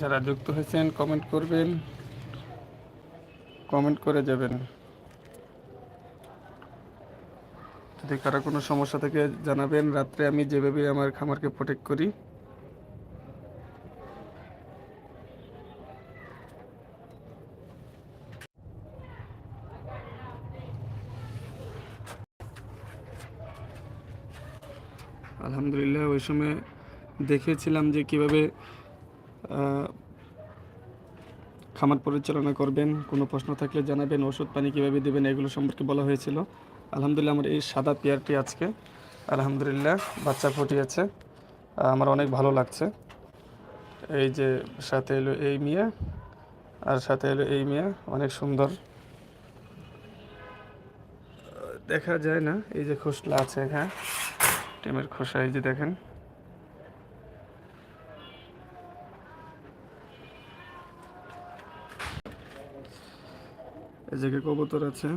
যারা যুক্ত হয়েছেন কমেন্ট করবেন। কমেন্ট করে যাবেন। যদি কারও কোনো সমস্যা থেকে, জানাবেন। রাত্রে আমি যেভাবে আমার খামারকে প্রোটেক্ট করি। আলহামদুলিল্লাহ, ওই সময় দেখেছিলাম যে কীভাবে খামার পরিচালনা করবেন, কোনো প্রশ্ন থাকলে জানাবেন, ওষুধ পানি কীভাবে দেবেন এগুলো সম্পর্কে বলা হয়েছিল। আলহামদুলিল্লাহ, আমার এই সাদা পেয়ারটি আজকে, আলহামদুলিল্লাহ, বাচ্চা ফুটিয়েছে। আমার অনেক ভালো লাগছে। এই যে সাথে এলো এই মিয়া, আর সাথে এলো এই মিয়া, অনেক সুন্দর। দেখা যায় না, এই যে খোসলা আছে হ্যাঁ ডিমের খোসা, এই যে দেখেন। এই জায়গায় কবুতর আছে।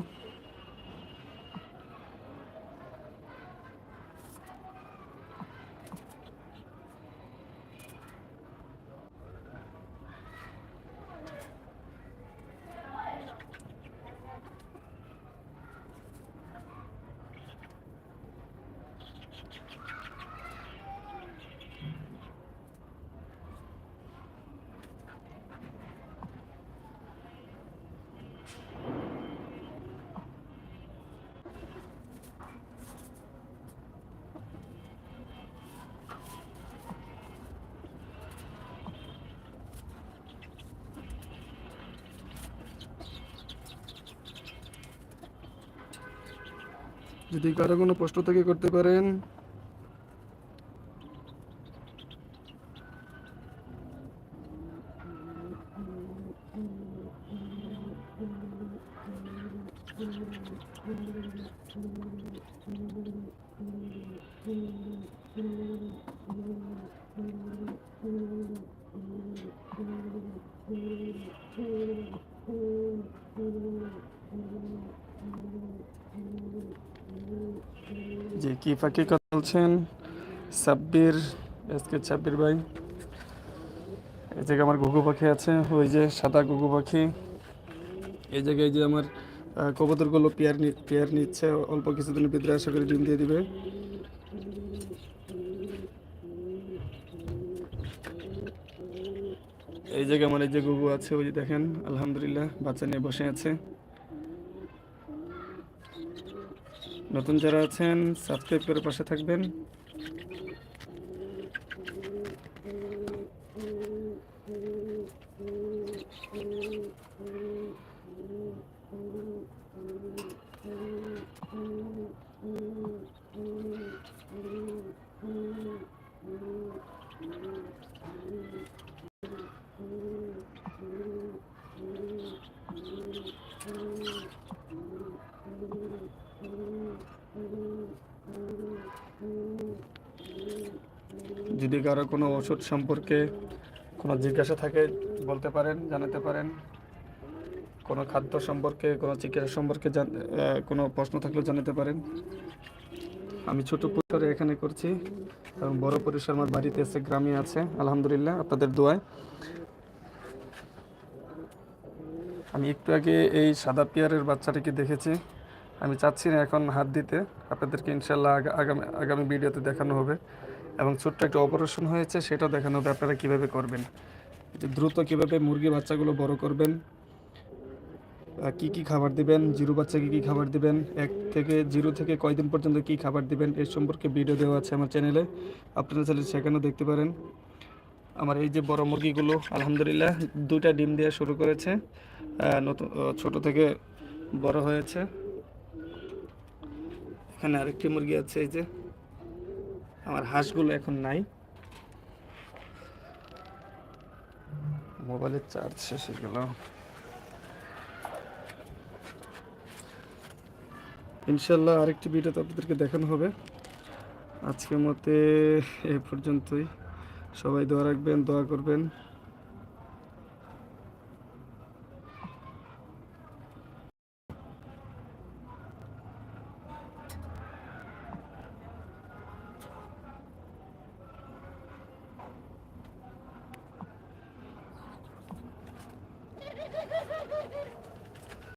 যদি কারও কোনো প্রশ্ন থেকে করতে পারেন। যে কি ফাঁকি কথা বলছেন সাব্বির এসকে সাব্বির ভাই। এই জায়গায় আমার ঘুঘু পাখি আছে, ওই যে সাদা ঘুঘু পাখি। এই জায়গায় যে আমার কবুতরগুলো পেয়ার পেয়ার নিচ্ছে, অল্প কিছুদিনের ভিতরে আশা করি ডিম দিয়ে দিবে। এই জায়গায় আমার এই যে ঘুঘু আছে, ওই যে দেখেন, আলহামদুলিল্লাহ, বাচ্চা নিয়ে বসে আছে। নতুন যারা আছেন সাবস্ক্রাইব করে পাশে থাকবেন। যদি কারও কোনো ওষুধ সম্পর্কে কোনো জিজ্ঞাসা থাকে, বলতে পারেন, জানাতে পারেন। কোনো খাদ্য সম্পর্কে, কোনো চিকিৎসা সম্পর্কে কোনো প্রশ্ন থাকলেও জানাতে পারেন। আমি ছোট পরিসরে এখানে করছি এবং বড় পরিসর আমার বাড়িতে এসে গ্রামে আছে। আলহামদুলিল্লাহ, আপনাদের দোয়ায়। আমি একটু আগে এই সাদা পেয়ারের বাচ্চাটিকে দেখেছি। আমি চাচ্ছি না এখন হাত দিতে। আপনাদেরকে ইনশাল্লাহ আগামী আগামী ভিডিওতে দেখানো হবে। এবং ছোট্ট একটা অপারেশন হয়েছে, সেটা দেখানো হবে আপনারা কীভাবে করবেন? দ্রুত কীভাবে মুরগি বাচ্চাগুলো বড় করবেন? কি কি খাবার দিবেন? জিরো বাচ্চাকে কি খাবার দিবেন? এক থেকে, জিরো থেকে কয়দিন পর্যন্ত কি খাবার দিবেন? এর সম্পর্কে ভিডিও দেওয়া আছে আমার চ্যানেলে আপনারা চাইলে সেখানেও দেখতে পারেন। আমার এই যে বড় মুরগিগুলো, আলহামদুলিল্লাহ, দুইটা ডিম দেওয়া শুরু করেছে। নতুন ছোট থেকে বড় হয়েছে। এখানে আরেকটি মুরগি আছে, এই যে। আমার হাঁসগুলো এখন নাই। মোবাইলের চার্জ শেষ হয়ে গেল। ইনশাল্লাহ আরেকটি ভিডিও তো আপনাদেরকে দেখানো হবে। আজকের মতে এ পর্যন্তই। সবাই দোয়া রাখবেন, দোয়া করবেন।